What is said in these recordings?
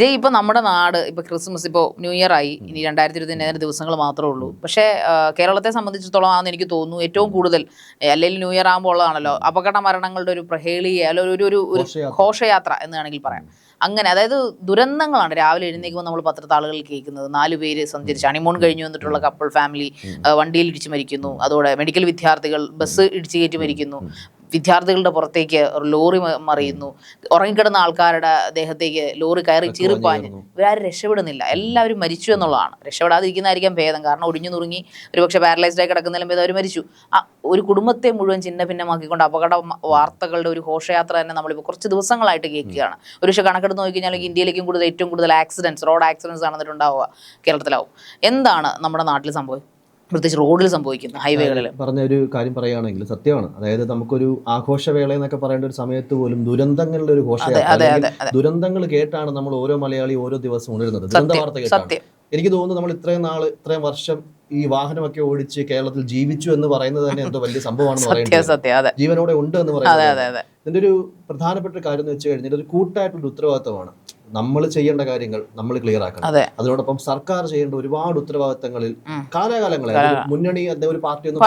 ജയ് ഇപ്പൊ നമ്മുടെ നാട് ഇപ്പൊ ക്രിസ്മസ് ഇപ്പോ ന്യൂ ഇയർ ആയി. ഇനി രണ്ടായിരത്തി ഇരുപത്തി ഏഴ് ദിവസങ്ങൾ മാത്രമേ ഉള്ളൂ. പക്ഷേ കേരളത്തെ സംബന്ധിച്ചിടത്തോളം ആണെന്ന് എനിക്ക് തോന്നുന്നു ഏറ്റവും കൂടുതൽ അല്ലെങ്കിൽ ന്യൂ ഇയർ ആകുമ്പോൾ ഉള്ളതാണല്ലോ അപകട മരണങ്ങളുടെ ഒരു പ്രഹേളിയെ അല്ലെങ്കിൽ ഒരു ഒരു ഒരു ഘോഷയാത്ര. എന്ന് വേണമെങ്കിൽ പറയാം. അങ്ങനെ അതായത് ദുരന്തങ്ങളാണ്. രാവിലെ എഴുന്നേക്കുമ്പോൾ നമ്മൾ പത്രത്താളുകൾ കേൾക്കുന്നത്. നാല് പേര് സഞ്ചരിച്ച് ഹണിമൂൺ കഴിഞ്ഞു വന്നിട്ടുള്ള കപ്പിൾ ഫാമിലി വണ്ടിയിൽ ഇടിച്ചു മരിക്കുന്നു. അതോടെ മെഡിക്കൽ വിദ്യാർത്ഥികൾ ബസ് ഇടിച്ചു കയറ്റി മരിക്കുന്നു. വിദ്യാർത്ഥികളുടെ പുറത്തേക്ക് ഒരു ലോറി മറിയുന്നു. ഉറങ്ങിക്കിടന്ന ആൾക്കാരുടെ ദേഹത്തേക്ക് ലോറി കയറി ചീറിപ്പാഞ്ഞ്. ഇവരാരും രക്ഷപ്പെടുന്നില്ല. എല്ലാവരും മരിച്ചു എന്നുള്ളതാണ്. രക്ഷപ്പെടാതിരിക്കുന്നതായിരിക്കാം ഭേദം. കാരണം ഒടിഞ്ഞു നുറുങ്ങി ഒരുപക്ഷെ പാരലൈസ്ഡ് ആയി കിടക്കുന്നതിലും ഭേദം അവർ മരിച്ചു. ആ ഒരു കുടുംബത്തെ മുഴുവൻ ചിന്ന ഭിന്നമാക്കിക്കൊണ്ട് അപകട വാർത്തകളുടെ ഒരു ഘോഷയാത്ര തന്നെ നമ്മളിപ്പോൾ കുറച്ച് ദിവസങ്ങളായിട്ട് കേൾക്കുകയാണ്. ഒരു പക്ഷേ കണക്കെടുത്ത് നോക്കിക്കഴിഞ്ഞാൽ ഇന്ത്യയിലേക്കും കൂടുതൽ ഏറ്റവും കൂടുതൽ ആക്സിഡൻസ് റോഡ് ആക്സിഡൻസ് നടന്നിട്ടുണ്ടാവുക കേരളത്തിലാവും. എന്താണ് നമ്മുടെ നാട്ടിൽ സംഭവം? പ്രത്യേകിച്ച് റോഡിൽ സംഭവിക്കുന്നു ഹൈവേകളിൽ. പറഞ്ഞ ഒരു കാര്യം പറയുകയാണെങ്കിൽ സത്യമാണ്. അതായത് നമുക്കൊരു ആഘോഷവേള എന്നൊക്കെ പറയേണ്ട ഒരു സമയത്ത് പോലും ദുരന്തങ്ങളുടെ ഒരു ഘോഷ ഘോഷയാത്ര ദുരന്തങ്ങൾ കേട്ടാണ് നമ്മൾ ഓരോ മലയാളി ഓരോ ദിവസം ഉണരുന്നത്. ദുരന്ത വാർത്ത കേട്ടാണ്. എനിക്ക് തോന്നുന്നു നമ്മൾ ഇത്രയും നാൾ ഇത്രയും വർഷം ഈ വാഹനമൊക്കെ ഓടിച്ച് കേരളത്തിൽ ജീവിച്ചു എന്ന് പറയുന്നത് തന്നെ എന്തോ വലിയ സംഭവമാണെന്ന് പറയുന്നത് ജീവനോടെ ഉണ്ട് എന്ന് പറയുന്നത് ഇതിന്റെ ഒരു പ്രധാനപ്പെട്ട കാര്യം എന്ന് വെച്ച് കഴിഞ്ഞാൽ ഒരു കൂട്ടായിട്ടുള്ള ഉത്തരവാദിത്തമാണ്. നമ്മൾ ചെയ്യേണ്ട കാര്യങ്ങൾ നമ്മൾ ക്ലിയർ ആക്കണം അതെ അതിനോടൊപ്പം സർക്കാർ ചെയ്യേണ്ട ഒരുപാട് ഉത്തരവാദിത്തങ്ങളിൽ ഉം. കാലാകാലങ്ങളായി കാലാ- ഒരു മുന്നണി ഒരു പാർട്ടി ഒന്നും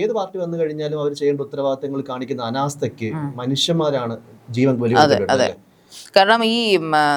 ഏത് പാർട്ടി വന്നു കഴിഞ്ഞാലും അവർ ചെയ്യേണ്ട ഉത്തരവാദിത്തങ്ങൾ കാണിക്കുന്ന അനാസ്ഥയ്ക്ക്. മനുഷ്യന്മാരാണ് ജീവൻ വലിയ. കാരണം ഈ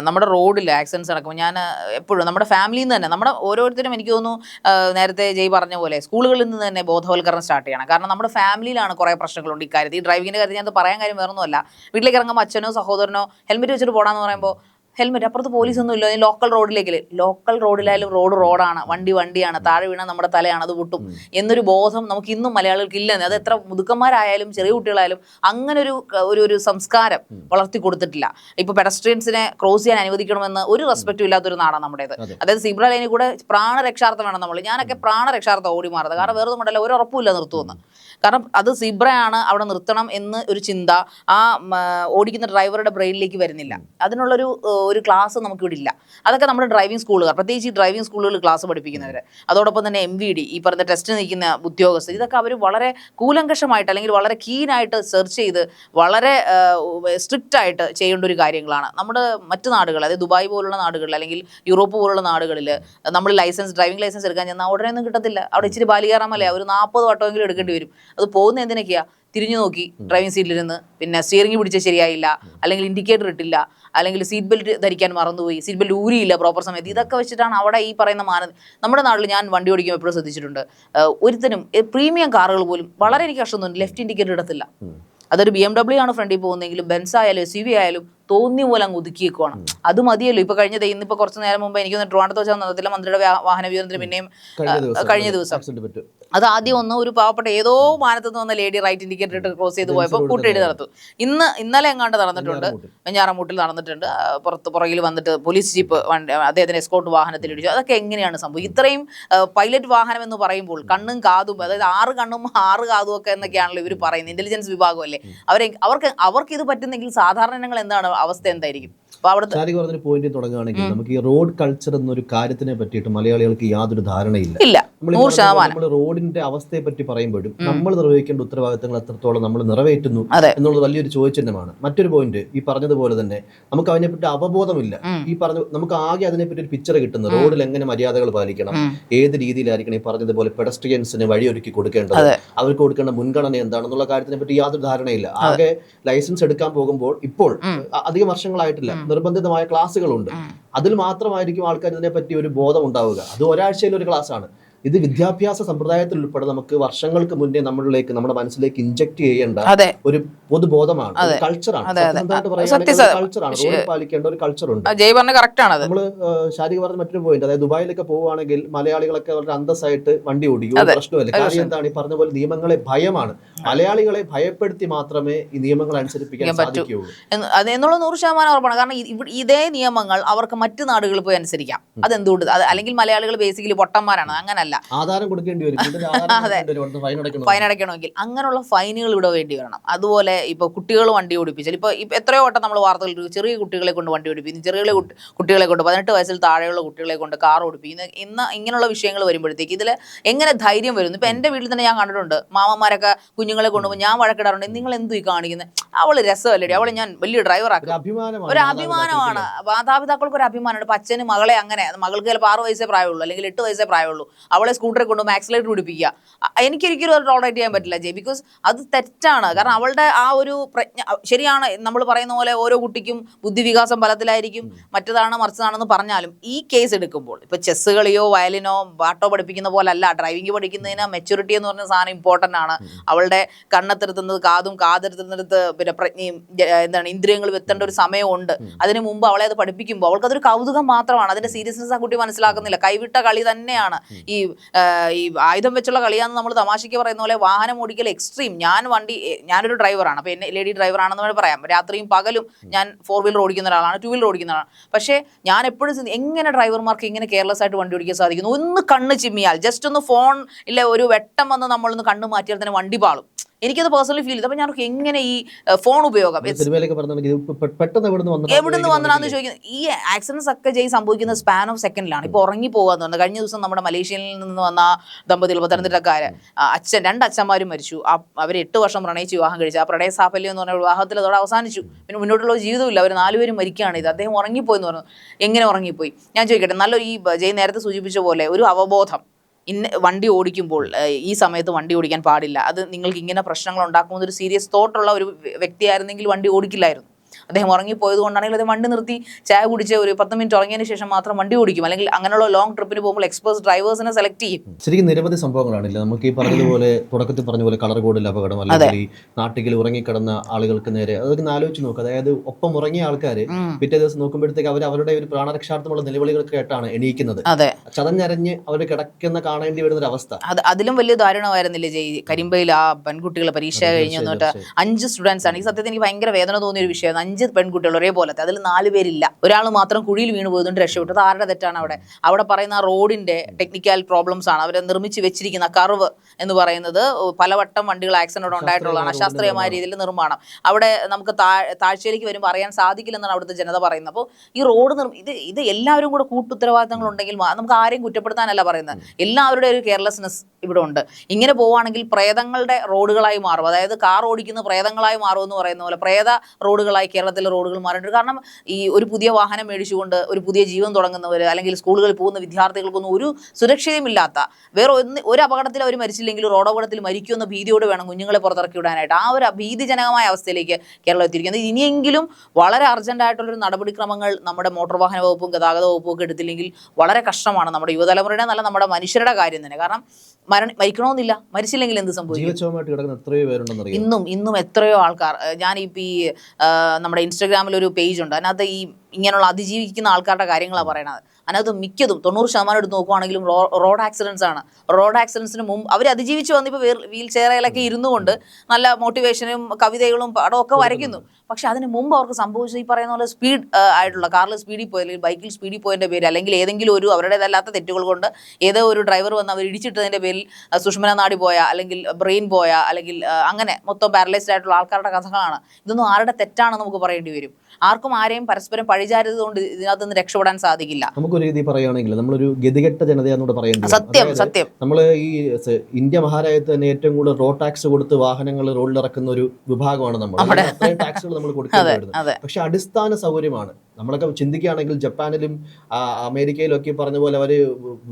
നമ്മുടെ റോഡിൽ ആക്സിഡൻസ് നടക്കുമ്പോൾ ഞാൻ എപ്പോഴും നമ്മുടെ ഫാമിലിയിൽ നിന്ന് തന്നെ നമ്മുടെ ഓരോരുത്തരും എനിക്ക് തോന്നുന്നു നേരത്തെ ജയ് പറഞ്ഞ പോലെ സ്കൂളുകളിൽ നിന്ന് തന്നെ ബോധവൽക്കരണം സ്റ്റാർട്ട് ചെയ്യണം. കാരണം നമ്മുടെ ഫാമിലിയിലാണ് കുറേ പ്രശ്നങ്ങളുണ്ട് ഇക്കാര്യത്തിൽ. ഈ ഡ്രൈവിങ്ങിന്റെ കാര്യത്തിൽ ഞാൻ പറയാൻ കാര്യം വേറൊന്നുമല്ല. വീട്ടിലേക്ക് ഇറങ്ങുമ്പോൾ അച്ഛനോ സഹോദരനോ ഹെൽമെറ്റ് വെച്ചിട്ട് പോകണമെന്ന് പറയുമ്പോൾ ഹെൽമെറ്റ് അപ്പുറത്ത് പോലീസ് ഒന്നും ഇല്ല. ലോക്കൽ റോഡിലേക്ക് ലോക്കൽ റോഡിലായാലും റോഡ് റോഡാണ് വണ്ടി വണ്ടിയാണ്. താഴെ വീണാൽ നമ്മുടെ തലയാണ് അത് പൊട്ടും. എന്നൊരു ബോധം നമുക്ക് ഇന്നും മലയാളികൾക്ക് ഇല്ലെന്ന് അത് എത്ര മുതുക്കന്മാരായാലും ചെറിയ കുട്ടികളായാലും അങ്ങനെ ഒരു ഒരു ഒരു സംസ്കാരം വളർത്തി കൊടുത്തിട്ടില്ല. ഇപ്പൊ പെഡസ്ട്രിയൻസിനെ ക്രോസ് ചെയ്യാൻ അനുവദിക്കണമെന്ന് ഒരു റെസ്പെക്റ്റും ഇല്ലാത്തൊരു നാടാണ് നമ്മുടേത്. അതായത് സിബ്ര ലൈനിൽ കൂടെ പ്രാണരക്ഷാർത്ഥം വേണം നമ്മൾ ഞാനൊക്കെ പ്രാണരക്ഷാർത്ഥം ഓടി മാറുന്നത്. കാരണം വേറെ ഒന്നും ഒരു ഉറപ്പുമില്ല നിർത്തുമെന്ന്. കാരണം അത് സിബ്രയാണ് അവിടെ നിർത്തണം എന്ന് ഒരു ചിന്ത ആ ഓടിക്കുന്ന ഡ്രൈവറുടെ ബ്രെയിനിലേക്ക് വരുന്നില്ല. അതിനുള്ളൊരു ഒരു ക്ലാസ് നമുക്കിവിടെ ഇല്ല അതൊക്കെ നമ്മുടെ ഡ്രൈവിംഗ് സ്കൂളുകൾ പ്രത്യേകിച്ച് ഈ ഡ്രൈവിംഗ് സ്കൂളുകളിൽ ക്ലാസ് പഠിപ്പിക്കുന്നവർ അതോടൊപ്പം തന്നെ എം വി ഡി ഈ പറഞ്ഞ ടെസ്റ്റ് നിൽക്കുന്ന ഉദ്യോഗസ്ഥർ ഇതൊക്കെ അവർ വളരെ കൂലങ്കഷമായിട്ട് അല്ലെങ്കിൽ വളരെ കീനായിട്ട് സെർച്ച് ചെയ്ത് വളരെ സ്ട്രിക്റ്റ് ആയിട്ട് ചെയ്യേണ്ട ഒരു കാര്യങ്ങളാണ്. നമ്മുടെ മറ്റു നാടുകൾ അതായത് ദുബായ് പോലുള്ള നാടുകളിൽ അല്ലെങ്കിൽ യൂറോപ്പ് പോലുള്ള നാടുകളിൽ നമ്മൾ ലൈസൻസ് ഡ്രൈവിംഗ് ലൈസൻസ് എടുക്കാൻ ചെന്നാൽ ഉടനെ ഒന്നും കിട്ടത്തില്ല. അവിടെ ഇച്ചിരി ബാലികാറാമല്ലേ ഒരു നാൽപ്പത് വട്ടമെങ്കിലും എടുക്കേണ്ടി വരും. അത് പോകുന്ന എന്തിനൊക്കെയാ? തിരിഞ്ഞു നോക്കി ഡ്രൈവിംഗ് സീറ്റിലിരുന്ന്. പിന്നെ സ്റ്റിയറിംഗ് പിടിച്ച ശരിയായില്ല. അല്ലെങ്കിൽ ഇൻഡിക്കേറ്റർ ഇട്ടില്ല. അല്ലെങ്കിൽ സീറ്റ് ബെൽറ്റ് ധരിക്കാൻ മറന്നുപോയി. സീറ്റ് ബെൽറ്റ് ഊരിയില്ല പ്രോപ്പർ സമയത്ത്. ഇതൊക്കെ വെച്ചിട്ടാണ് അവിടെ ഈ പറയുന്ന മാനദ നമ്മുടെ നാട്ടിൽ ഞാൻ വണ്ടി ഓടിക്കുമ്പോൾ എപ്പോഴും ശ്രദ്ധിച്ചിട്ടുണ്ട്. ഒരുത്തനും പ്രീമിയം കാറുകൾ പോലും വളരെ എനിക്ക് കഷ്ടമൊന്നും ലെഫ്റ്റ് ഇൻഡിക്കേറ്റർ ഇടത്തില്ല. അതൊരു ബി എം ഡബ്ല്യു ആണ് ഫ്രണ്ടിൽ പോകുന്നതെങ്കിലും ബെൻസ് ആയാലും സി വി ആയാലും തോന്നിയ പോലെ അങ്ങ് ഒതുക്കിയേക്കുവാണ്. അത് മതിയല്ലോ. ഇപ്പൊ കഴിഞ്ഞ ഇന്നിപ്പോ കുറച്ച് നേരം മുമ്പ് എനിക്ക് തോന്നുന്നു ട്രിവാണ്ടത്ത് വെച്ചാൽ നടത്തില്ല മന്ത്രിയുടെ വാഹന വിവരത്തിന് പിന്നെയും കഴിഞ്ഞ ദിവസം. അത് ആദ്യം ഒന്ന് ഒരു പാവപ്പെട്ട ഏതോ മാനത്ത് നിന്ന് വന്ന ലേഡി റൈറ്റ് ഇൻഡിക്കേറ്റർ ഇട്ട് ക്രോസ് ചെയ്ത് പോയപ്പോൾ കൂട്ടേടി തന്നെ. നടത്തും. ഇന്ന് ഇന്നലെ എങ്ങാണ്ട് നടന്നിട്ടുണ്ട്. വെഞ്ഞാറമൂട്ടിൽ. നടന്നിട്ടുണ്ട്. പുറത്ത് പുറകിൽ വന്നിട്ട് പോലീസ് ജീപ്പ് വണ്ടി അദ്ദേഹത്തിന് എസ്കോട്ട് വാഹനത്തിൽ ഇടിച്ചു. അതൊക്കെ എങ്ങനെയാണ് സംഭവം? ഇത്രയും പൈലറ്റ് വാഹനം എന്ന് പറയുമ്പോൾ കണ്ണും കാതും അതായത് ആറ് കണ്ണും ആറ് കാതും ഒക്കെ എന്നൊക്കെയാണല്ലോ ഇവർ പറയുന്നത്. ഇന്റലിജൻസ് വിഭാഗമല്ലേ? അവരെ അവർക്ക് അവർക്ക് ഇത് പറ്റുന്നെങ്കിൽ സാധാരണ ജനങ്ങൾ എന്താണ്? അവസ്ഥ എന്തായിരിക്കും? അപ്പൊ അവിടുത്തെ ഷാരിക പറഞ്ഞൊരു പോയിന്റ് തുടങ്ങുകയാണെങ്കിൽ നമുക്ക് ഈ റോഡ് കൾച്ചർ എന്നൊരു കാര്യത്തിനെ പറ്റിയിട്ട് മലയാളികൾക്ക് യാതൊരു ധാരണയില്ല. ഇല്ല. നമ്മൾ നൂറ് റോഡിന്റെ അവസ്ഥയെ പറ്റി പറയുമ്പോഴും നമ്മൾ നിർവഹിക്കേണ്ട ഉത്തരവാദിത്തങ്ങൾ എത്രത്തോളം നമ്മൾ നിറവേറ്റുന്നു എന്നുള്ളത് വലിയൊരു ചോദ്യചിഹ്നമാണ്. മറ്റൊരു പോയിന്റ് ഈ പറഞ്ഞതുപോലെ തന്നെ നമുക്ക് അതിനെപ്പറ്റി അവബോധമില്ല. ഈ പറഞ്ഞ നമുക്ക് ആകെ അതിനെപ്പറ്റി ഒരു പിക്ചർ കിട്ടുന്നു റോഡിൽ എങ്ങനെ മര്യാദകൾ പാലിക്കണം. ഏത് രീതിയിലായിരിക്കണം ഈ പറഞ്ഞതുപോലെ പെഡസ്ട്രിയൻസിന് വഴിയൊരുക്കി കൊടുക്കേണ്ടത് അവർക്ക് കൊടുക്കേണ്ട മുൻഗണന എന്താണെന്നുള്ള കാര്യത്തിനെ പറ്റി യാതൊരു ധാരണയില്ല. ആകെ ലൈസൻസ് എടുക്കാൻ പോകുമ്പോൾ ഇപ്പോൾ അധികം വർഷങ്ങളായിട്ടില്ല. നിർബന്ധിതമായ ക്ലാസ്സുകളുണ്ട്. അതിൽ മാത്രമായിരിക്കും ആൾക്കാർ ഇതിനെപ്പറ്റി ഒരു ബോധം ഉണ്ടാവുക. അത് ഒരാഴ്ചയിൽ ഒരു ക്ലാസ് ആണ് ഇത് വിദ്യാഭ്യാസ സമ്പ്രദായത്തിൽ ഉൾപ്പെടെ നമുക്ക് വർഷങ്ങൾക്ക് മുന്നേ നമ്മളിലേക്ക് നമ്മുടെ മനസ്സിലേക്ക് ഇഞ്ചക്ട് ചെയ്യേണ്ട ഒരു പൊതുബോധമാണ് കൾച്ചറാണ് കൾച്ചറാണ് പാലിക്കേണ്ട ഒരു കറക്റ്റ് ആണത് നമ്മൾ ഷാരിക പറഞ്ഞ മറ്റൊരു പോയിന്റ് അതായത് ദുബായിലൊക്കെ പോവുകയാണെങ്കിൽ മലയാളികളൊക്കെ വളരെ അന്തസ്സായിട്ട് വണ്ടി ഓടിക്കും പ്രശ്നമല്ല കാര്യം എന്താണ്? ഈ പറഞ്ഞ പോലെ നിയമങ്ങളെ ഭയമാണ്. മലയാളികളെ ഭയപ്പെടുത്തി മാത്രമേ ഈ നിയമങ്ങൾ അനുസരിപ്പിക്കാൻ. സാധിക്കുകയുള്ളൂ. എന്നുള്ള നൂറ് ശതമാനം ഉറപ്പാണ്. കാരണം ഇതേ നിയമങ്ങൾ അവർക്ക് മറ്റു നാടുകളിൽ പോയി അനുസരിക്കാം. അതെന്തുകൊണ്ട്? അത് അല്ലെങ്കിൽ മലയാളികൾ ബേസിക്കലി പൊട്ടന്മാരാണ്. അങ്ങനല്ല. പ്രശ്നമല്ല ആധാരം കൊടുക്കേണ്ടി വരും. ഫൈൻ അടയ്ക്കണം. ഫൈൻ അടയ്ക്കണമെങ്കിൽ അങ്ങനെയുള്ള ഫൈനുകൾ ഇവിടെ വേണ്ടി വരണം. അതുപോലെ ഇപ്പോൾ കുട്ടികൾ വണ്ടി ഓടിപ്പിച്ചാൽ ഇപ്പോൾ ഇപ്പം എത്രയോ വട്ടം നമ്മൾ വാർത്തകൾ ചെറിയ കുട്ടികളെ കൊണ്ട് വണ്ടി ഓടിപ്പിക്കുന്നു. ചെറിയ കുട്ടികളെ കൊണ്ട് പതിനെട്ട് വയസ്സിൽ താഴെയുള്ള കുട്ടികളെ കൊണ്ട് കാർ ഓടിപ്പിക്കുന്നു. ഇന്ന് ഇങ്ങനെയുള്ള വിഷയങ്ങൾ വരുമ്പോഴത്തേക്ക് ഇതിൽ എങ്ങനെ ധൈര്യം വരുന്നു? ഇപ്പൊ എന്റെ വീട്ടിൽ തന്നെ ഞാൻ കണ്ടിട്ടുണ്ട്. മാമന്മാരൊക്കെ കുഞ്ഞുങ്ങളെ കൊണ്ടുപോകും ഞാൻ വഴക്കിടാറുണ്ട്. നിങ്ങൾ എന്ത് ഈ കാണിക്കുന്നത് അവൾ രസമല്ലേ അവളെ ഞാൻ വലിയ ഡ്രൈവറാക്കും ഒരു അഭിമാനമാണ് ഒരു മാതാപിതാക്കൾക്ക് അഭിമാനമാണ്. ഒരു അഭിമാനമുണ്ട്. ഇപ്പൊ അച്ഛന് മകളെ അങ്ങനെ. മകൾക്ക് ചിലപ്പോൾ ആറ് വയസ്സേ പ്രായമുള്ളൂ. അല്ലെങ്കിൽ എട്ട് വയസ്സേ പ്രായമുള്ളൂ. അവളെ സ്കൂട്ടറിൽ കൊണ്ടുപോകുമ്പോൾ ആക്സിലേറ്റർ പിടിപ്പിക്കുക. എനിക്കൊരിക്കലും അത് ടോളറേറ്റ് ചെയ്യാൻ പറ്റില്ല ജെ ബിക്കോസ് അത് തെറ്റാണ്. കാരണം അവളുടെ ആ ഒരു പ്രജ്ഞ ശരിയാണ് നമ്മൾ പറയുന്ന പോലെ ഓരോ കുട്ടിക്കും ബുദ്ധിവികാസം ഫലത്തിലായിരിക്കും മറ്റതാണ് മറിച്ചതാണെന്ന് പറഞ്ഞാലും ഈ കേസ് എടുക്കുമ്പോൾ ഇപ്പൊ ചെസ് കളിയോ വയലിനോ പാട്ടോ പഠിപ്പിക്കുന്ന പോലെ അല്ല ഡ്രൈവിംഗ് പഠിക്കുന്നതിന് മെച്ചൂരിറ്റി എന്ന് പറഞ്ഞ സാധനം ഇമ്പോർട്ടന്റ് ആണ്. അവളുടെ കണ്ണെത്തിരുത്തുന്നത് കാതും കാതെടുത്തുന്നിടത്ത് പിന്നെ പ്രജ്ഞയും എന്താണ് ഇന്ദ്രിയങ്ങളും എത്തേണ്ട ഒരു സമയമുണ്ട്. അതിന് മുമ്പ് അവളെ അത് പഠിപ്പിക്കുമ്പോൾ അവൾക്ക് അതൊരു കൗതുകം മാത്രമാണ്. അതിന്റെ സീരിയസ്നെസ് ആ കുട്ടി മനസ്സിലാക്കുന്നില്ല. കൈവിട്ട കളി തന്നെയാണ് ഈ ഈ ആയുധം വെച്ചുള്ള കളിയാന്ന് നമ്മൾ തമാശയ്ക്ക് പറയുന്ന പോലെ വാഹനം ഓടിക്കൽ എക്സ്ട്രീം ഞാൻ വണ്ടി ഞാനൊരു ഡ്രൈവറാണ് അപ്പോൾ എന്നെ ലേഡി ഡ്രൈവറാണെന്ന് വേണമെങ്കിൽ പറയാം. രാത്രിയും പകലും ഞാൻ ഫോർ വീലർ ഓടിക്കുന്ന ഒരാളാണ് ടു വീലർ ഓടിക്കുന്ന ഒരാളാണ്. പക്ഷേ ഞാൻ എപ്പോഴും എങ്ങനെ ഡ്രൈവർമാർക്ക് ഇങ്ങനെ കെയർലെസ് ആയിട്ട് വണ്ടി ഓടിക്കാൻ സാധിക്കുന്നു? ഒന്ന് കണ്ണ് ചിമ്മിയാൽ ജസ്റ്റ് ഒന്ന് ഫോൺ ഇല്ല ഒരു വെട്ടം വന്ന് നമ്മളൊന്ന് കണ്ണ് മാറ്റിയാൽ തന്നെ വണ്ടി പാളും. എനിക്കത് പേഴ്സണലി ഫീൽ ചെയ്തു. അപ്പൊ ഞാൻ എങ്ങനെ ഈ ഫോൺ ഉപയോഗം? എവിടുന്ന് വന്നതാന്ന് ചോദിക്കുന്നത് ഈ ആക്സിഡൻസ് ഒക്കെ ചെയ്ത് സംഭവിക്കുന്ന സ്പാൻ ഓഫ് സെക്കൻഡിലാണ് ഇപ്പോൾ ഉറങ്ങി പോകാന്ന് പറഞ്ഞത് കഴിഞ്ഞ ദിവസം നമ്മുടെ മലേഷ്യയിൽ നിന്ന് വന്ന ദമ്പതികൾ പത്തനംതിട്ടക്കാര് അച്ഛൻ രണ്ട് അച്ഛന്മാരും മരിച്ചു. ആ അവർ എട്ട് വർഷം പ്രണയിച്ച് വിവാഹം കഴിച്ചു. ആ പ്രണയ സാഫല്യം എന്ന് പറഞ്ഞ വിവാഹത്തിൽ അതോടെ അവസാനിച്ചു. പിന്നെ മുന്നോട്ടുള്ള ജീവിതമില്ല അവർ നാലുപേരും മരിക്കുകയാണ് ഇത്. അദ്ദേഹം ഉറങ്ങിപ്പോയി എന്ന് പറഞ്ഞു. എങ്ങനെ ഉറങ്ങിപ്പോയി? ഞാൻ ചോദിക്കട്ടെ. നല്ലൊരു ഈ ജയ് നേരത്തെ സൂചിപ്പിച്ച പോലെ ഒരു അവബോധം. ഇന്ന വണ്ടി ഓടിക്കുമ്പോൾ ഈ സമയത്ത് വണ്ടി ഓടിക്കാൻ പാടില്ല. അത് നിങ്ങൾക്ക് ഇങ്ങനെ പ്രശ്നങ്ങൾ ഉണ്ടാക്കുമെന്നൊരു സീരിയസ് തോട്ടുള്ള ഒരു വ്യ- വ്യക്തിയായിരുന്നെങ്കിൽ വണ്ടി ഓടിക്കില്ലായിരുന്നു. അദ്ദേഹം ഉറങ്ങിപ്പോയത് കൊണ്ടാണെങ്കിൽ അദ്ദേഹം വണ്ടി നിർത്തി ചായ കുടിച്ച് ഒരു പത്ത് മിനിറ്റ് ഉറങ്ങിയതിന് ശേഷം മാത്രം വണ്ടി ഓടിക്കും. അല്ലെങ്കിൽ അങ്ങനെയുള്ള ലോങ് ട്രിപ്പിന് പോകുമ്പോൾ എക്സ്പേർട്സ് ഡ്രൈവേഴ്സിനെ സെലക്ട് ചെയ്യും. ശരിക്കും നിരവധി സംഭവങ്ങളാണല്ലേ നമുക്ക് ഈ പറഞ്ഞതുപോലെ തുടക്കത്തിൽ പറഞ്ഞ പോലെ കളർ കോഡിൽ അപകടം അല്ലെങ്കിൽ നാട്ടിൽ ഉറങ്ങിക്കിടന്ന ആളുകൾക്ക് നേരെ അതൊക്കെ ആലോചിച്ച് നോക്കുക അതായത് ഒപ്പം ഉറങ്ങിയ ആൾക്കാർ പിറ്റേ ദിവസം നോക്കുമ്പോഴത്തേക്ക് അവർ അവരുടെ ഒരു പ്രാണരക്ഷാർത്ഥമുള്ള നിലവിളികൾ കേട്ടാണ് എണീക്കുന്നത്. അതെ. ചതഞ്ഞരഞ്ഞ് അവർ കിടക്കുന്ന കാണേണ്ടി വരുന്ന ഒരു അവസ്ഥ. അത് അതിലും വലിയ ദാരുണമായിരുന്നില്ലേ ജയ് കരിമ്പയിൽ ആ പെൺകുട്ടികളെ പരീക്ഷ കഴിഞ്ഞ് വന്നിട്ട് അഞ്ച് സ്റ്റുഡൻസ് ആണ്. ഈ സത്യത്തിൽ എനിക്ക് ഭയങ്കര വേദന തോന്നിയ ഒരു വിഷയമാണ് അഞ്ച് പെൺകുട്ടികൾ ഒരേപോലത്തെ അതിൽ നാല് പേരില്ല. ഒരാൾ മാത്രം കുഴിയിൽ വീണ് പോയതുകൊണ്ട് രക്ഷപ്പെട്ടത്. ആരുടെ തെറ്റാണ് അവിടെ? അവിടെ പറയുന്ന റോഡിന്റെ ടെക്നിക്കൽ പ്രോബ്ലംസ് ആണ്. അവരെ നിർമ്മിച്ച് വെച്ചിരിക്കുന്ന കർവ് എന്ന് പറയുന്നത് പലവട്ടം വണ്ടികൾ ആക്സിഡന്റ് ഉണ്ടായിട്ടുള്ളതാണ്. അശാസ്ത്രീയമായ രീതിയിൽ നിർമ്മാണം. അവിടെ നമുക്ക് താഴ്ചയിലേക്ക് വരുമ്പോൾ അറിയാൻ സാധിക്കില്ലെന്നാണ് അവിടുത്തെ ജനത പറയുന്നത്. അപ്പോൾ ഈ റോഡ് ഇത് ഇത് എല്ലാവരും കൂടെ കൂട്ടുത്തരവാദിത്തങ്ങൾ ഉണ്ടെങ്കിൽ നമുക്ക് ആരെയും കുറ്റപ്പെടുത്താനല്ല പറയുന്നത്. എല്ലാവരുടെ ഒരു കെയർലെസ്നെസ് ഇവിടെ ഉണ്ട് ഇങ്ങനെ പോവുകയാണെങ്കിൽ പ്രേതങ്ങളുടെ റോഡുകളായി മാറും. അതായത് കാർ ഓടിക്കുന്ന പ്രേതങ്ങളായി മാറും എന്ന് പറയുന്ന പോലെ പ്രേത റോഡുകളായി കേരളത്തിലെ റോഡുകൾ മാറിയിട്ടുണ്ട്. കാരണം ഈ ഒരു പുതിയ വാഹനം മേടിച്ചുകൊണ്ട് ഒരു പുതിയ ജീവൻ തുടങ്ങുന്നവർ അല്ലെങ്കിൽ സ്കൂളുകളിൽ പോകുന്ന വിദ്യാർത്ഥികൾക്കൊന്നും ഒരു സുരക്ഷയുമില്ലാത്ത വേറെ ഒന്ന് ഒരു അപകടത്തിൽ അവർ മരിച്ചില്ലെങ്കിൽ റോഡ് അപകടത്തിൽ മരിക്കുമെന്ന ഭീതിയോട് വേണം കുഞ്ഞുങ്ങളെ പുറത്തിറക്കി വിടാനായിട്ട്. ആ ഒരു ഭീതിജനകമായ അവസ്ഥയിലേക്ക് കേരളം എത്തിയിരിക്കുന്നത്. ഇനിയെങ്കിലും വളരെ അർജന്റായിട്ടുള്ളൊരു നടപടിക്രമങ്ങൾ നമ്മുടെ മോട്ടോർ വാഹന വകുപ്പും ഗതാഗത വകുപ്പും ഒക്കെ എടുത്തില്ലെങ്കിൽ വളരെ കഷ്ടമാണ് നമ്മുടെ യുവതലമുറയുടെ നല്ല നമ്മുടെ മനുഷ്യരുടെ കാര്യം തന്നെ. കാരണം മരണ മരിക്കണമെന്നില്ല മരിച്ചില്ലെങ്കിൽ എന്ത് സംഭവിക്കും? ഇന്നും ഇന്നും എത്രയോ ആൾക്കാർ ഞാൻ ഇപ്പം ഈ നമ്മുടെ ഇൻസ്റ്റാഗ്രാമിൽ ഒരു പേജ് ഉണ്ട് അതിനകത്ത് ഈ ഇങ്ങനെയുള്ള അതിജീവിക്കുന്ന ആൾക്കാരുടെ കാര്യങ്ങളാണ് പറയണത്. അതിനകത്ത് മിക്കതും തൊണ്ണൂറ് ശതമാനം എടുത്ത് നോക്കുവാണെങ്കിലും റോഡ് ആക്സിഡൻസ് ആണ്. റോഡ് ആക്സിഡൻസിന് മുമ്പ് അവർ അതിജീവിച്ച് വന്നിപ്പോൾ വീൽ ചെയറിലൊക്കെ ഇരുന്നു കൊണ്ട് നല്ല മോട്ടിവേഷനും കവിതകളും പടവും ഒക്കെ വരയ്ക്കുന്നു. പക്ഷെ അതിന് മുമ്പ് അവർക്ക് സംഭവിച്ചത് ഈ പറയുന്ന പോലെ സ്പീഡ് ആയിട്ടുള്ള കാറിൽ സ്പീഡിൽ പോയി അല്ലെങ്കിൽ ബൈക്കിൽ സ്പീഡിൽ പോയതിന്റെ പേര് അല്ലെങ്കിൽ ഏതെങ്കിലും ഒരു അവരുടേതല്ലാത്ത തെറ്റുകൾ കൊണ്ട് ഏതോ ഒരു ഡ്രൈവർ വന്ന് അവർ ഇടിച്ചിട്ടതിന്റെ പേരിൽ സുഷ്മന നാടി പോയ അല്ലെങ്കിൽ ബ്രെയിൻ പോയ അല്ലെങ്കിൽ അങ്ങനെ മൊത്തം പാരലൈസ്ഡ് ആയിട്ടുള്ള ആൾക്കാരുടെ കഥകളാണ്. ഇതൊന്നും ആരുടെ തെറ്റാണെന്ന് നമുക്ക് പറയേണ്ടി വരും. ആർക്കും ആരെയും പരസ്പരം പഴിചാരത് കൊണ്ട് ഇതിനകത്ത് നിന്ന് രക്ഷപ്പെടാൻ സാധിക്കില്ല. നമുക്കൊരു രീതി പറയുകയാണെങ്കിൽ നമ്മളൊരു ഗതികെട്ട ജനതയെന്നോട് പറയുന്നത് സത്യം സത്യം. നമ്മൾ ഈ ഇന്ത്യ മഹാരാജ്യത്ത് തന്നെ ഏറ്റവും കൂടുതൽ റോഡ് ടാക്സ് കൊടുത്ത് വാഹനങ്ങൾ റോഡിൽ ഇറക്കുന്ന ഒരു വിഭാഗമാണ് നമ്മൾ അത്രയും ടാക്സുകൾ നമ്മൾ കൊടുക്കുന്നത് പക്ഷെ അടിസ്ഥാന സൗകര്യമാണ്. നമ്മളൊക്കെ ചിന്തിക്കുകയാണെങ്കിൽ ജപ്പാനിലും അമേരിക്കയിലും ഒക്കെ പറഞ്ഞ പോലെ അവർ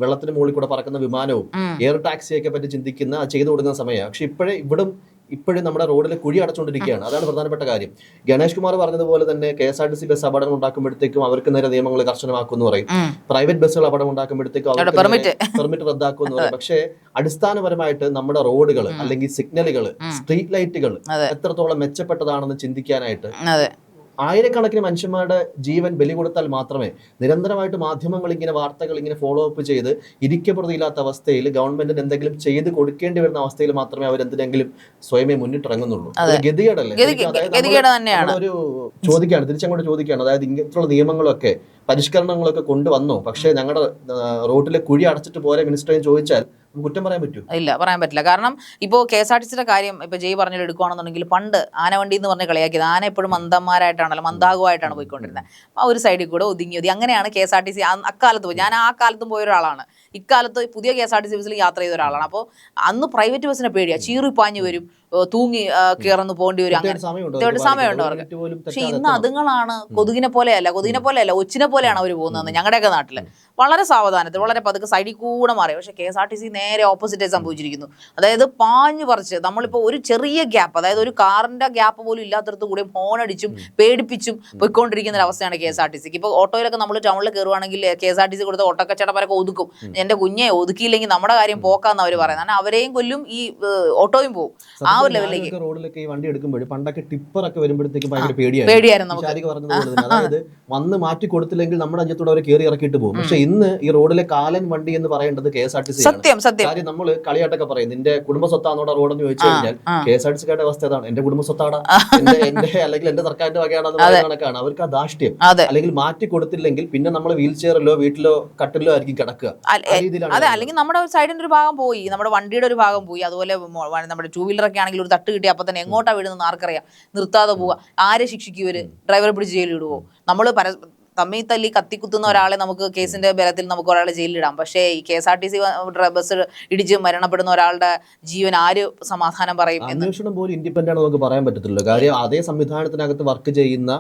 വെള്ളത്തിന് മുകളിൽ കൂടെ പറക്കുന്ന വിമാനവും എയർ ടാക്സിയൊക്കെ പറ്റി ചിന്തിക്കുന്ന ചെയ്തു കൊടുക്കുന്ന സമയമാണ്. പക്ഷെ ഇപ്പോഴേ ഇവിടും ഇപ്പോഴും നമ്മുടെ റോഡിൽ കുഴി അടച്ചുകൊണ്ടിരിക്കുകയാണ്. അതാണ് പ്രധാനപ്പെട്ട കാര്യം. ഗണേഷ് കുമാർ പറഞ്ഞതുപോലെ തന്നെ K S R T C bus അപകടം ഉണ്ടാക്കുമ്പോഴത്തേക്കും അവർക്ക് നേരെ നിയമങ്ങൾ കർശനമാക്കുമെന്ന് പറയും. പ്രൈവറ്റ് ബസ്സുകൾ അപകടം ഉണ്ടാക്കുമ്പോഴത്തേക്കും അവർക്ക് പെർമിറ്റ്. പെർമിറ്റ് റദ്ദാക്കും എന്ന് പറയും. പക്ഷേ അടിസ്ഥാനപരമായിട്ട് നമ്മുടെ റോഡുകൾ അല്ലെങ്കിൽ സിഗ്നലുകൾ സ്ട്രീറ്റ് ലൈറ്റുകൾ എത്രത്തോളം മെച്ചപ്പെട്ടതാണെന്ന് ചിന്തിക്കാനായിട്ട് ആയിരക്കണക്കിന് മനുഷ്യന്മാരുടെ ജീവൻ ബലി കൊടുത്താൽ മാത്രമേ നിരന്തരമായിട്ട് മാധ്യമങ്ങൾ ഇങ്ങനെ വാർത്തകൾ ഇങ്ങനെ ഫോളോ അപ്പ് ചെയ്ത് ഇരിക്കപ്പെടുന്നില്ലാത്ത അവസ്ഥയിൽ ഗവൺമെന്റിന് എന്തെങ്കിലും ചെയ്ത് കൊടുക്കേണ്ടി വരുന്ന അവസ്ഥയിൽ മാത്രമേ അവർ എന്തിനെങ്കിലും സ്വയമേ മുന്നിട്ടിറങ്ങുന്നുള്ളൂ. ഗതികേടല്ലേ? ഒരു ചോദിക്കുകയാണ് തിരിച്ചങ്ങോട്ട് ചോദിക്കുകയാണ്. അതായത് ഇങ്ങനത്തുള്ള നിയമങ്ങളൊക്കെ പരിഷ്കരണങ്ങളൊക്കെ കൊണ്ടുവന്നോ? പക്ഷേ ഞങ്ങളുടെ റോട്ടിലെ കുഴി അടച്ചിട്ട് പോരെ മിനിസ്റ്ററേയും ചോദിച്ചാൽ കുറ്റം പറയാൻ പറ്റൂ ഇല്ല പറയാൻ പറ്റില്ല. കാരണം ഇപ്പോൾ കെ എസ് ആർ ടി സിയുടെ കാര്യം ഇപ്പോൾ ജയ് പറഞ്ഞിട്ട് എടുക്കുകയാണെന്നുണ്ടെങ്കിൽ പണ്ട് ആനവണ്ടി എന്ന് പറഞ്ഞ് കളിയാക്കിയത് ആന എപ്പോഴും മന്ദന്മാരായിട്ടാണല്ലോ മന്ദാകുമായിട്ടാണ് പോയിക്കൊണ്ടിരുന്നത്. ആ ഒരു സൈഡിൽ കൂടെ ഒതുങ്ങി ഒതുങ്ങി. അങ്ങനെയാണ് K S R T C അക്കാലത്ത് പോയി. ഞാൻ ആ കാലത്തും പോയ ഒരാളാണ്. ഇക്കാലത്ത് പുതിയ K S R T C ബസ്സിൽ യാത്ര ചെയ്ത ഒരാളാണ്. അപ്പോൾ അന്ന് പ്രൈവറ്റ് ബസ്സിനെ പേടിയാ. ചീറി പാഞ്ഞു വരും തൂങ്ങി കയറന്ന് പോകേണ്ടി വരും അങ്ങനെ. സമയമുണ്ടോ അവർക്ക്. പക്ഷെ ഇന്ന് അതുങ്ങളാണ് കൊതുകിനെ പോലെയല്ല കൊതുകിനെ പോലെയല്ല ഒച്ചിനെ പോലെയാണ് അവർ പോകുന്നത് ഞങ്ങളുടെയൊക്കെ നാട്ടിൽ വളരെ സാവധാനത്തിൽ വളരെ പതുക്കെ സൈഡിൽ കൂടെ മാറി. പക്ഷെ K S R T C നേരെ ഓപ്പോസിറ്റ് സംഭവിച്ചിരിക്കുന്നു. അതായത് പാഞ്ഞു പറിച്ച് നമ്മളിപ്പോൾ ഒരു ചെറിയ ഗ്യാപ്പ് അതായത് ഒരു കാറിന്റെ ഗ്യാപ്പ് പോലും ഇല്ലാത്തടത്ത് കൂടി ഹോൺ അടിച്ചും പേടിപ്പിച്ചും പോയിക്കൊണ്ടിരിക്കുന്ന ഒരു അവസ്ഥയാണ് കെ എസ് ആർ ടി സിക്ക്. ഇപ്പോൾ ഓട്ടോയിലൊക്കെ നമ്മൾ ടൗണിൽ കയറുവാണെങ്കിൽ K S R T C കൊടുത്ത വരെ ഒതുക്കും. എന്റെ കുഞ്ഞെ ഒതുക്കിയില്ലെങ്കിൽ നമ്മുടെ കാര്യം പോക്കാന്ന് അവർ പറയുന്നത്. അവരെയും കൊല്ലും ഈ ഓട്ടോയും പോകും ആ ഒരു ലെവലിലേക്ക്. റോഡിലൊക്കെ ഈ വണ്ടി എടുക്കുമ്പോൾ പണ്ടൊക്കെ ടിപ്പർ ഒക്കെ വരുമ്പോഴത്തേക്കും ഭയങ്കര പേടിയായിരുന്നു. അതായത് വന്ന് മാറ്റി കൊടുത്തില്ലെങ്കിൽ നമ്മുടെ അഞ്ചത്തോടെ അവർ കയറി ഇറക്കിട്ട് പോകും. പക്ഷെ ഇന്ന് ഈ റോഡിലെ കാലൻ വണ്ടി എന്ന് പറയേണ്ടത് K S R T C സത്യം സത്യം. കാര്യം നമ്മൾ കളിയാട്ടൊക്കെ പറയും. നിന്റെ കുടുംബ സ്വത്താണോടെ റോഡെന്ന് ചോദിച്ചു കഴിഞ്ഞാൽ. കെ എസ് ആർ ടി സിക്കാരുടെ അവസ്ഥ ഏതാണ്? എന്റെ കുടുംബ സ്വത്താടാ എന്റെ എന്റെ അല്ലെങ്കിൽ എന്റെ സർക്കാരിന്റെ വകയാണെന്ന് പറയുന്ന കണക്കാണ്. അവർക്ക് ആ ദാഷ്ട്യം അല്ലെങ്കിൽ മാറ്റി കൊടുത്തില്ലെങ്കിൽ പിന്നെ നമ്മൾ വീൽ ചെയറിലോ വീട്ടിലോ കട്ടിലോ ആയിരിക്കും കിടക്കുക. അതെ അല്ലെങ്കിൽ നമ്മുടെ സൈഡിന്റെ ഒരു ഭാഗം പോയി നമ്മുടെ വണ്ടിയുടെ ഒരു ഭാഗം പോയി അതുപോലെ നമ്മുടെ ടൂ വീലറൊക്കെ ആണെങ്കിൽ ഒരു തട്ട് കിട്ടി അപ്പൊ തന്നെ എങ്ങോട്ടാ വീടുന്നത് ആർക്കറിയാം. നിർത്താതെ പോവുക. ആരെ ശിക്ഷിക്കും ഇവർ ഡ്രൈവറെ പിടിച്ച് ജയിലിൽ ഇടുവോ? നമ്മൾ പര തമ്മിൽ തല്ലി കത്തിക്കുത്തുന്ന ഒരാളെ നമുക്ക് കേസിന്റെ ബലത്തിൽ നമുക്ക് ഒരാളെ ജയിലിലിടാം. പക്ഷേ ഈ K S R T C bus ഇടിച്ച് മരണപ്പെടുന്ന ഒരാളുടെ ജീവൻ ആര് സമാധാനം പറയും അന്വേഷണം പോലും ഇൻഡിപെൻഡന്റ് നമുക്ക് പറയാൻ പറ്റത്തില്ലല്ലോ. കാര്യം അതേ സംവിധാനത്തിനകത്ത് വർക്ക് ചെയ്യുന്ന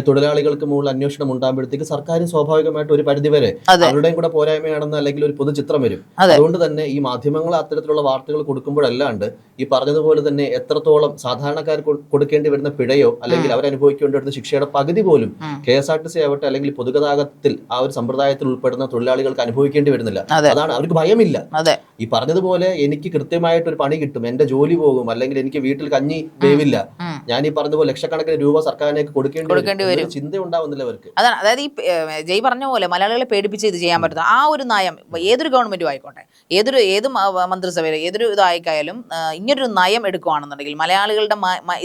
തൊഴിലാളികൾക്ക് മുകളിൽ അന്വേഷണം ഉണ്ടാകുമ്പോഴത്തേക്ക് സർക്കാർ സ്വാഭാവികമായിട്ട് ഒരു പരിധിവരെ വരെ അവരുടെയും കൂടെ പോരായ്മയാണെന്ന് അല്ലെങ്കിൽ ഒരു പൊതുചിത്രം വരും അതുകൊണ്ട് തന്നെ ഈ മാധ്യമങ്ങൾ അത്തരത്തിലുള്ള വാർത്തകൾ കൊടുക്കുമ്പോഴല്ലാണ്ട് ഈ പറഞ്ഞതുപോലെ തന്നെ എത്രത്തോളം സാധാരണക്കാർ കൊടുക്കേണ്ടി വരുന്ന പിഴയോ അല്ലെങ്കിൽ അവരനുഭവിക്കേണ്ടി വരുന്ന ശിക്ഷയുടെ പകുതി പോലും. K S R T C ആവട്ടെ അല്ലെങ്കിൽ പൊതുഗതാഗതത്തിൽ ആ ഒരു സമ്പ്രദായത്തിൽ ഉൾപ്പെടുന്ന തൊഴിലാളികൾക്ക് അനുഭവിക്കേണ്ടി വരുന്നില്ല. അതാണ് അവർക്ക് ഭയമില്ല. ഈ പറഞ്ഞതുപോലെ എനിക്ക് കൃത്യമായിട്ട് ഒരു പണി കിട്ടും എന്റെ ജോലി പോകും അല്ലെങ്കിൽ എനിക്ക് വീട്ടിൽ കഞ്ഞി വേവില്ല. ഞാൻ ഈ പറഞ്ഞ പോലെ ലക്ഷക്കണക്കിന് രൂപ സർക്കാരിലേക്ക് കൊടുക്കേണ്ടി വരും. ചിന്ത ഉണ്ടാവുന്നില്ല അവർക്ക് അതാണ്. അതായത് ഈ ജയ് പറഞ്ഞ പോലെ മലയാളികളെ പേടിപ്പിച്ച് ഇത് ചെയ്യാൻ പറ്റുന്ന ആ ഒരു നയം ഏതൊരു ഗവൺമെന്റും ആയിക്കോട്ടെ ഏതൊരു ഏത് മന്ത്രിസഭയിലും ഏതൊരു ഇതായിക്കായാലും ഇങ്ങനൊരു നയം എടുക്കുകയാണെന്നുണ്ടെങ്കിൽ മലയാളികളുടെ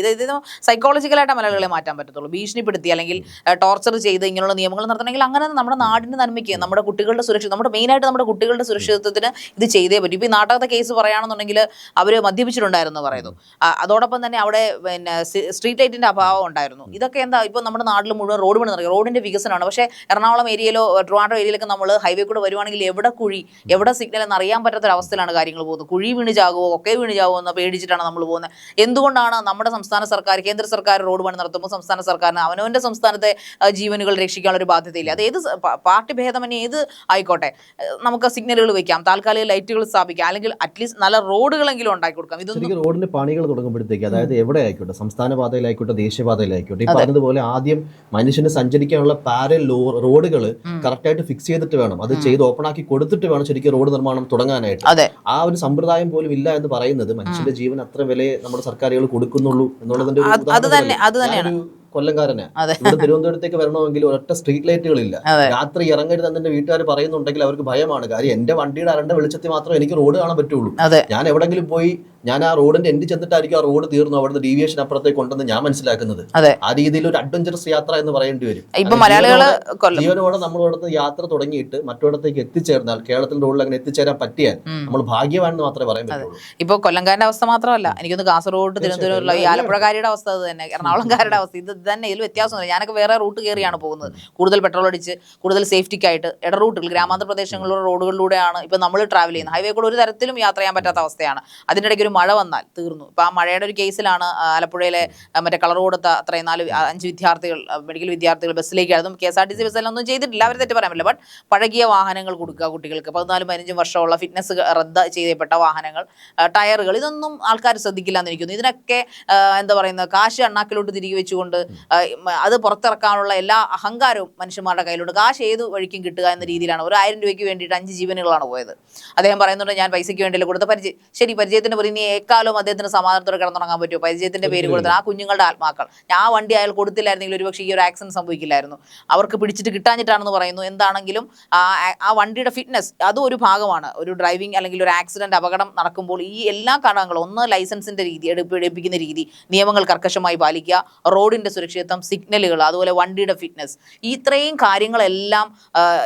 ഇത് ഇത് സൈക്കോളജിക്കലായിട്ട് മലയാളികളെ മാറ്റാൻ പറ്റത്തുള്ളൂ. ഭീഷണിപ്പെടുത്തി അല്ലെങ്കിൽ ടോർച്ചർ ചെയ്ത് ഇങ്ങനെയുള്ള നിയമങ്ങൾ നടത്തണമെങ്കിൽ അങ്ങനെ നമ്മുടെ നാടിന്റെ നന്മയ്ക്ക് നമ്മുടെ കുട്ടികളുടെ സുരക്ഷ നമ്മുടെ മെയിനായിട്ട് നമ്മുടെ കുട്ടികളുടെ സുരക്ഷിതത്വത്തിന് ഇത് ചെയ്തേ പറ്റും. ഇപ്പൊ ഈ നാട്ടകത്തെ കേസ് പറയുകയാണെന്നുണ്ടെങ്കിൽ അവർ മദ്യപിച്ചിട്ടുണ്ടായിരുന്നു പറയുന്നു. അതോടൊപ്പം തന്നെ അവിടെ പിന്നെ സ്ട്രീറ്റ് ലൈറ്റിന്റെ അഭാവം ഉണ്ടായിരുന്നു. ഇതൊക്കെ എന്താ ഇപ്പൊ നമ്മുടെ നാട്ടിൽ മുഴുവൻ റോഡ് പണി നടക്കുക. റോഡിന്റെ വികസനമാണ്. പക്ഷേ എറണാകുളം ഏരിയയിലോ ട്രിവാൻഡ്രം ഏരിയയിലൊക്കെ നമ്മൾ ഹൈവേ കൂടെ വരുവാണെങ്കിൽ എവിടെ കുഴി എവിടെ സിഗ്നൽ എന്ന് അറിയാൻ പറ്റാത്ത അവസ്ഥയിലാണ് കാര്യങ്ങൾ പോകുന്നത്. കുഴി വീണ് ചാകുമോ ഒക്കെ വീണ് ചാകുമോ എന്ന് പേടിച്ചിട്ടാണ് നമ്മൾ പോകുന്നത്. എന്തുകൊണ്ടാണ് നമ്മുടെ സംസ്ഥാന സർക്കാർ കേന്ദ്ര സർക്കാർ റോഡ് പണി നടത്തുമ്പോൾ സംസ്ഥാന സർക്കാരിന് അവനവന്റെ സംസ്ഥാനത്തെ ജീവനുകൾ രക്ഷിക്കാനുള്ള ഒരു ബാധ്യതയില്ല? അത് ഏത് പാർട്ടി ഭേദമന്യേ ഏത് ആയിക്കോട്ടെ? നമുക്ക് സിഗ്നലുകൾ വെക്കാം താൽക്കാലിക ലൈറ്റുകൾ സ്ഥാപിക്കാം അല്ലെങ്കിൽ അറ്റ്ലീസ്റ്റ് നല്ല റോഡുകളെങ്കിലും ഉണ്ടാക്കി കൊടുക്കാം. ഇതൊന്നും റോഡിന്റെ പണികൾ തുടങ്ങുമ്പോഴത്തേക്ക് അതായത് എവിടെ ആയിക്കോട്ടെ സംസ്ഥാന പാതയിലായിക്കോട്ടെ ദേശീയപാതയിലായിക്കോട്ടെ. ഈ പറഞ്ഞതുപോലെ ആദ്യം മനുഷ്യന് സഞ്ചരിക്കാനുള്ള പാരൽ റോഡുകൾ. കറക്റ്റായിട്ട് ഫിക്സ് ചെയ്തിട്ട് വേണം. അത് ചെയ്ത് ഓപ്പൺ ആക്കി കൊടുത്തിട്ട് വേണം ശരിക്കും റോഡ് നിർമ്മാണം തുടങ്ങാനായിട്ട്. ആ ഒരു സമ്പ്രദായം പോലും ഇല്ല എന്ന് പറയുന്നത് മനുഷ്യന്റെ ജീവൻ അത്ര വിലയെ നമ്മുടെ സർക്കാരുകൾ കൊടുക്കുന്നുള്ളൂ എന്നുള്ളതിന്റെ ഒരു കൊല്ലംകാരനെ. ഇവിടെ തിരുവനന്തപുരത്തേക്ക് വരണമെങ്കിൽ ഒരൊറ്റ സ്ട്രീറ്റ് ലൈറ്റുകളില്ല ഇല്ല. രാത്രി ഇറങ്ങരുത് എന്റെ വീട്ടുകാർ പറയുന്നുണ്ടെങ്കിൽ അവർക്ക് ഭയമാണ്. കാര്യം എന്റെ വണ്ടിയുടെ അരണ്ട വെളിച്ചത്തിൽ മാത്രമേ എനിക്ക് റോഡ് കാണാൻ പറ്റുള്ളൂ. ഞാൻ എവിടെങ്കിലും പോയി ഞാൻ ആ റോഡിന്റെ എൻഡ് ചെന്നിട്ടായിരിക്കും ആ റോഡ് തീർന്നു. അവിടുന്ന് ഡീവിയേഷൻ അപ്പുറത്തേക്ക് കൊണ്ടെന്ന് ഞാൻ മനസ്സിലാക്കുന്നത്. ആ രീതിയിൽ ഒരു അഡ്വഞ്ചറസ് യാത്ര എന്ന് പറയേണ്ടി വരും. ജീവനോടെ- നമ്മൾ ഇവിടുത്തെ യാത്ര തുടങ്ങിയിട്ട് മറ്റിടത്തേക്ക് എത്തിച്ചേർന്നാൽ കേരളത്തിന്റെ റോഡിൽ അങ്ങനെ എത്തിച്ചേരാൻ പറ്റിയാൽ. നമ്മൾ ഭാഗ്യവാനെന്ന് മാത്രമേ പറയാൻ പറ്റുള്ളൂ. ഇപ്പൊ കൊല്ലംകാരന്റെ അവസ്ഥ മാത്രമല്ല. എനിക്കൊന്ന് കാസർഗോഡ് തിരുവനന്തപുരമുള്ള ഈ ആലപ്പുഴക്കാരുടെ അവസ്ഥ അത് തന്നെ. എറണാകുളംകാരുടെ അവസ്ഥ. ഇത് തന്നെ ഇതിൽ വ്യത്യാസമൊന്നുമില്ല. ഞാനൊക്കെ വേറെ റൂട്ട് കയറിയാണ് പോകുന്നത്. കൂടുതൽ പെട്രോൾ അടിച്ച് കൂടുതൽ സേഫ്റ്റിക്കായിട്ട് ഇട റൂട്ടുകൾ ഗ്രാമാന്തര പ്രദേശങ്ങളിലുള്ള റോഡുകളിലൂടെയാണ് ഇപ്പൊ നമ്മൾ ട്രാവൽ ചെയ്യുന്നത്. ഹൈവേ കൂടെ ഒരു തരത്തിലും യാത്ര ചെയ്യാൻ പറ്റാത്ത അവസ്ഥയാണ്. അതിനിടയ്ക്ക് ഒരു മഴ വന്നാൽ തീർന്നു. ഇപ്പൊ ആ മഴയുടെ ഒരു കേസിലാണ് ആലപ്പുഴയിലെ മറ്റേ കളർ കൊടുത്ത അത്രയും നാല് അഞ്ച് വിദ്യാർത്ഥികൾ മെഡിക്കൽ വിദ്യാർത്ഥികൾ ബസ്സിലേക്ക് അതും K S R T C ബസ്സിലൊന്നും ചെയ്തിട്ടില്ല. അവർ തെറ്റ് പറയാൻ പറ്റില്ല. ബട്ട് പഴകിയ വാഹനങ്ങൾ കൊടുക്കുക കുട്ടികൾക്ക്. പതിനാലും പതിനഞ്ചും വർഷമുള്ള ഫിറ്റ്നസ് റദ്ദ് ചെയ്യപ്പെട്ട വാഹനങ്ങൾ ടയറുകൾ ഇതൊന്നും ആൾക്കാർ ശ്രദ്ധിക്കില്ല എന്ന് എന്നിരിക്കുന്നു ഇതിനൊക്കെ എന്താ പറയുന്നത് കാശ് അണ്ണാക്കിലോട്ട് തിരികെ വെച്ചുകൊണ്ട് അത് പുറത്തിറക്കാനുള്ള എല്ലാ അഹങ്കാരവും മനുഷ്യന്മാരുടെ കയ്യിലുണ്ട്. കാശ് ഏത് വഴിക്കും കിട്ടുക എന്ന രീതിയിലാണ്. ഒരു ആയിരം രൂപയ്ക്ക് വേണ്ടിയിട്ട് അഞ്ച് ജീവനുകളാണ് പോയത്. അദ്ദേഹം പറയുന്നുണ്ട് ഞാൻ പൈസയ്ക്ക് വേണ്ടിയല്ല കൊടുത്ത പരിചയം. ശരി പരിചയത്തിന് പേരിൽ ഇനി എക്കാലവും അദ്ദേഹത്തിന് സമാധാനത്തോടെ കിടന്നുറങ്ങാൻ പറ്റുമോ? പരിചയത്തിന്റെ പേര് കൊടുത്തത് ആ കുഞ്ഞുങ്ങളുടെ ആത്മാക്കൾ. ഞാൻ വണ്ടി അയാൾ കൊടുത്തില്ലായിരുന്നെങ്കിൽ ഒരുപക്ഷെ ഈ ഒരു ആക്സിഡന്റ് സംഭവിക്കില്ലായിരുന്നു. അവർക്ക് പിടിച്ചിട്ട് കിട്ടാഞ്ഞിട്ടാണെന്ന് പറയുന്നു. എന്താണെങ്കിലും ആ വണ്ടിയുടെ ഫിറ്റ്നസ് അതും ഒരു ഭാഗമാണ്. ഒരു ഡ്രൈവിംഗ് അല്ലെങ്കിൽ ഒരു ആക്സിഡന്റ് അപകടം നടക്കുമ്പോൾ ഈ എല്ലാ ഘടകങ്ങളും ഒന്ന് ലൈസൻസിന്റെ രീതി എടുപ്പ് എടുപ്പിക്കുന്ന രീതി നിയമങ്ങൾ കർക്കശമായി പാലിക്കുക റോഡിന്റെ സുരക്ഷിതത്വം സിഗ്നലുകൾ അതുപോലെ വണ്ടിയുടെ ഫിറ്റ്നസ് ഇത്രയും കാര്യങ്ങളെല്ലാം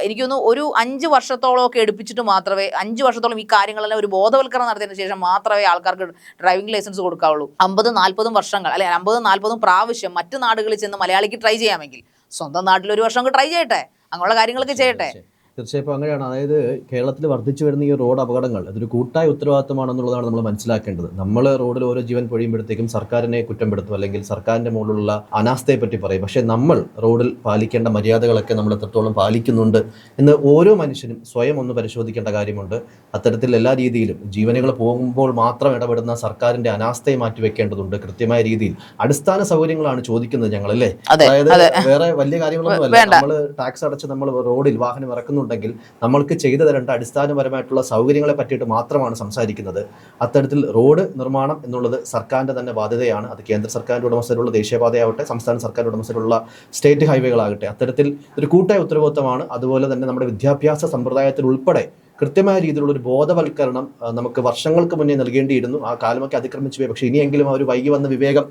എനിക്കൊന്ന് ഒരു അഞ്ച് വർഷത്തോളം ഒക്കെ എടുപ്പിച്ചിട്ട് മാത്രമേ അഞ്ച് വർഷത്തോളം ഈ കാര്യങ്ങളെല്ലാം ഒരു ബോധവൽക്കരണം നടത്തിയതിനു ശേഷം മാത്രമേ ആൾക്കാർക്ക് ഡ്രൈവിംഗ് ലൈസൻസ് കൊടുക്കാവുള്ളൂ. അമ്പതും നാൽപ്പതും വർഷങ്ങൾ അല്ലെ അമ്പതും നാൽപ്പതും പ്രാവശ്യം മറ്റു നാടുകളിൽ ചെന്ന് മലയാളിക്ക് ട്രൈ ചെയ്യാമെങ്കിൽ സ്വന്തം നാട്ടിൽ ഒരു വർഷം ട്രൈ ചെയ്യട്ടെ. അങ്ങനെയുള്ള കാര്യങ്ങളൊക്കെ ചെയ്യട്ടെ. തീർച്ചയായും ഇപ്പോൾ അങ്ങനെയാണ്. അതായത് കേരളത്തിൽ വർദ്ധിച്ചു വരുന്ന ഈ റോഡ് അപകടങ്ങൾ അതൊരു കൂട്ടായ ഉത്തരവാദിത്തമാണെന്നുള്ളതാണ് നമ്മൾ മനസ്സിലാക്കേണ്ടത്. നമ്മൾ റോഡിൽ ഓരോ ജീവൻ പൊഴിയുമ്പോഴത്തേക്കും സർക്കാരിനെ കുറ്റപ്പെടുത്തും അല്ലെങ്കിൽ സർക്കാരിന്റെ മുകളിലുള്ള അനാസ്ഥയെ പറ്റി പറയും. പക്ഷേ നമ്മൾ റോഡിൽ പാലിക്കേണ്ട മര്യാദകളൊക്കെ നമ്മൾ എത്രത്തോളം പാലിക്കുന്നുണ്ട് എന്ന് ഓരോ മനുഷ്യനും സ്വയം ഒന്ന് പരിശോധിക്കേണ്ട കാര്യമുണ്ട്. അത്തരത്തിൽ എല്ലാ രീതിയിലും ജീവനുകൾ പോകുമ്പോൾ മാത്രം ഇടപെടുന്ന സർക്കാരിന്റെ അനാസ്ഥയെ മാറ്റിവെക്കേണ്ടതുണ്ട്. കൃത്യമായ രീതിയിൽ അടിസ്ഥാന സൗകര്യങ്ങളാണ് ചോദിക്കുന്നത് ഞങ്ങൾ അല്ലേ അതായത് വേറെ വലിയ കാര്യങ്ങളൊന്നും അല്ല നമ്മൾ ടാക്സ് അടച്ച് നമ്മൾ റോഡിൽ വാഹനം ഇറക്കുന്നുണ്ടെങ്കിൽ നമ്മൾക്ക് ചെയ്തു തരേണ്ട അടിസ്ഥാനപരമായിട്ടുള്ള സൗകര്യങ്ങളെ പറ്റിയിട്ട് മാത്രമാണ് സംസാരിക്കുന്നത്. അത്തരത്തിൽ റോഡ് നിർമ്മാണം എന്നുള്ളത് സർക്കാരിന്റെ തന്നെ ബാധ്യതയാണ്. അത് കേന്ദ്ര സർക്കാരിന്റെ ഉടമസ്ഥയിലുള്ള ദേശീയപാതയാവട്ടെ സംസ്ഥാന സർക്കാരിന്റെ ഉടമസ്ഥയിലുള്ള സ്റ്റേറ്റ് ഹൈവേകളാകട്ടെ. അത്തരത്തിൽ ഒരു കൂട്ടായ ഉത്തരവാദിത്തമാണ്. അതുപോലെ തന്നെ നമ്മുടെ വിദ്യാഭ്യാസ സമ്പ്രദായത്തിൽ ഉൾപ്പെടെ കൃത്യമായ രീതിയിലുള്ള ഒരു ബോധവൽക്കരണം നമുക്ക് വർഷങ്ങൾക്ക് മുന്നേ നൽകേണ്ടിയിരുന്നു. ആ കാലമൊക്കെ അതിക്രമിച്ചു പോയി. പക്ഷെ ഇനിയെങ്കിലും ആ ഒരു വൈകി വന്ന വിവേകം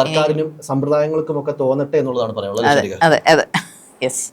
സർക്കാരിനും സമ്പ്രദായങ്ങൾക്കും ഒക്കെ തോന്നട്ടെ എന്നുള്ളതാണ് പറയാനുള്ളത്. അതെ അതെ യെസ്